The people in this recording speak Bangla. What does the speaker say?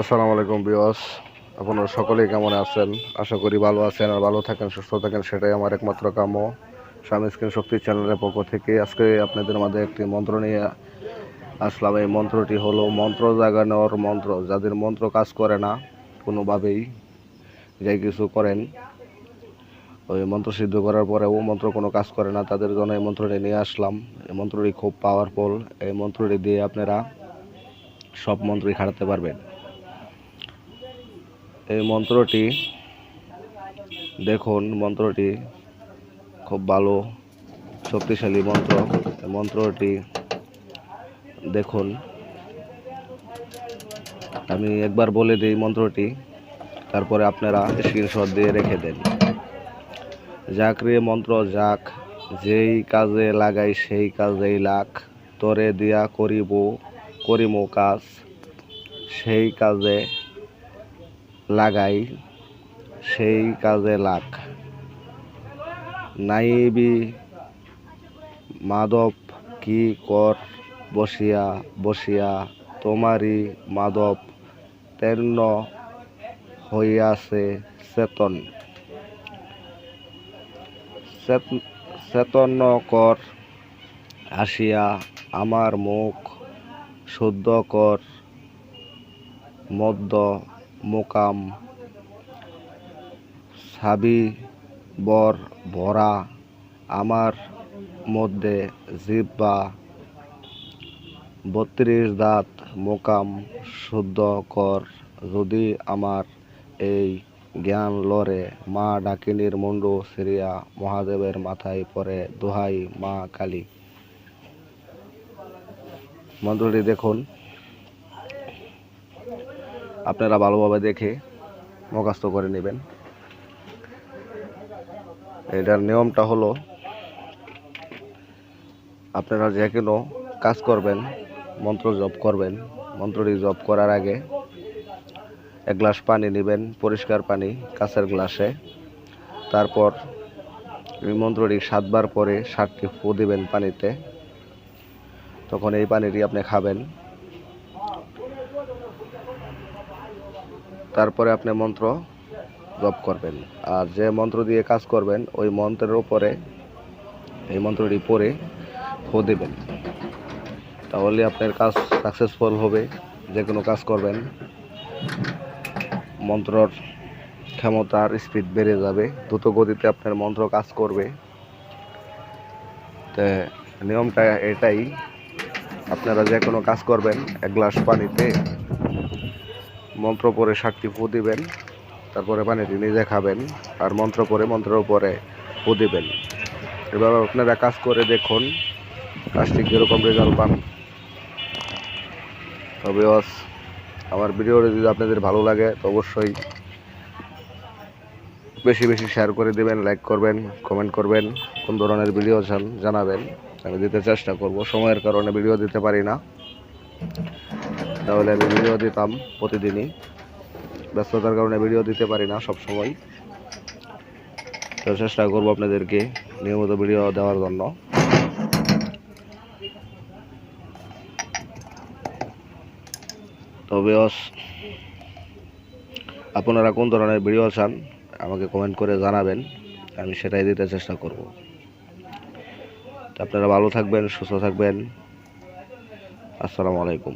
আসসালামু আলাইকুম বিয়স আপনারা সকলেই কেমন আছেন? আশা করি ভালো আছেন আর ভালো থাকেন, সুস্থ থাকেন, সেটাই আমার একমাত্র কাম্য। স্বামী স্ক্রিন শক্তি চ্যানেলের পক্ষ থেকে আজকে আপনাদের মাঝে একটি মন্ত্র নিয়ে আসলাম। এই মন্ত্রটি হলো, মন্ত্র জাগানোর মন্ত্র। যাদের মন্ত্র কাজ করে না, কোনোভাবেই যাই কিছু করেন, ওই মন্ত্র সিদ্ধ করার পরেও মন্ত্র কোনো কাজ করে না। তাদের জন্য এই মন্ত্রটি নিয়ে আসলাম। এই মন্ত্রটি খুব পাওয়ারফুল এই মন্ত্রটি দিয়ে আপনারা সব মন্ত্রই খাটাতে পারবেন। এই মন্ত্রটি, দেখুন মন্ত্রটি, খুব ভালো, শক্তিশালী মন্ত্র। মন্ত্রটি, দেখুন। আমি একবার বলে দিই মন্ত্রটি, তারপরে আপনারা স্ক্রিনশট দিয়ে রেখে দেন। যাক রে মন্ত্র, যাক, যেই কাজে লাগাই সেই কাজেই লাখ, তরে দিয়া করিব, করিম কাজ, সেই কাজে লাগাই, সেই কাজে লাখ নাইবি মাধব কি কর বসিয়া বসিয়া তোমারই মাধব তেন্ন হইয়াছে চেতন। চেত- চেতন কর আসিয়া আমার মুখ শুদ্ধ কর মদ্য মোকাম, সাবি, বর, ভরা, আমার মধ্যে জিব্বা বত্রিশ দাঁত মোকাম শুদ্ধ কর। যদি আমার এই জ্ঞান লরে মা ডাকিনীর মুন্ডু সিরিয়া মহাদেবের মাথায় পড়ে, দোহাই মা কালী। মন্ত্রটি দেখুন। আপনারা ভালোভাবে দেখে মুখস্থ করে নেবেন। এটার নিয়মটা হলো, আপনারা যে কোনো কাজ করবেন, মন্ত্র জপ করবেন, মন্ত্রটি জপ করার আগে এক গ্লাস পানি নেবেন, পরিষ্কার পানি কাঁচের গ্লাসে। তারপর এই মন্ত্রটি সাতবার পরে সাতটি ফু দিবেন পানিতে। তখন এই পানিটি আপনি খাবেন। তারপরে আপনি মন্ত্র জপ করবেন। আর যে মন্ত্র দিয়ে কাজ করবেন, ওই মন্ত্রের উপরে, এই মন্ত্রটি পরে ফু দেবেন। তাহলে আপনার কাজ সাকসেসফুল হবে, যে কোনো কাজ করবেন। মন্ত্রর ক্ষমতার স্পিড বেড়ে যাবে, দ্রুত গতিতে আপনার মন্ত্র কাজ করবে। তে নিয়মটা এটাই, আপনারা যে কোনো কাজ করবেন, এক গ্লাস পানিতে মন্ত্র পরে ষাটটি ফু দিবেন, তারপরে পানিটি নিজে খাবেন, আর মন্ত্র পরে মন্ত্রের উপরে ফু দিবেন। এবার আপনারা কাজ করে দেখুন, কাজটি কীরকম রেজাল্ট পান। তবে আমার ভিডিওটি যদি আপনাদের ভালো লাগে, তো অবশ্যই বেশি বেশি শেয়ার করে দেবেন লাইক করবেন কমেন্ট করবেন, কোন ধরনের ভিডিও চান জানাবেন, আমি দিতে চেষ্টা করব। সময়ের কারণে ভিডিও দিতে পারি না। তাহলে আমি ভিডিও দিতাম প্রতিদিনই। ব্যস্ততার কারণে ভিডিও দিতে পারি না সব সময় তো চেষ্টা করব আপনাদেরকে নিয়মিত ভিডিও দেওয়ার জন্য। তবে আপনারা কোন ধরনের ভিডিও চান, আমাকে কমেন্ট করে জানাবেন। আমি সেটাই দিতে চেষ্টা করব। আপনারা ভালো থাকবেন, সুস্থ থাকবেন। আসসালামু আলাইকুম।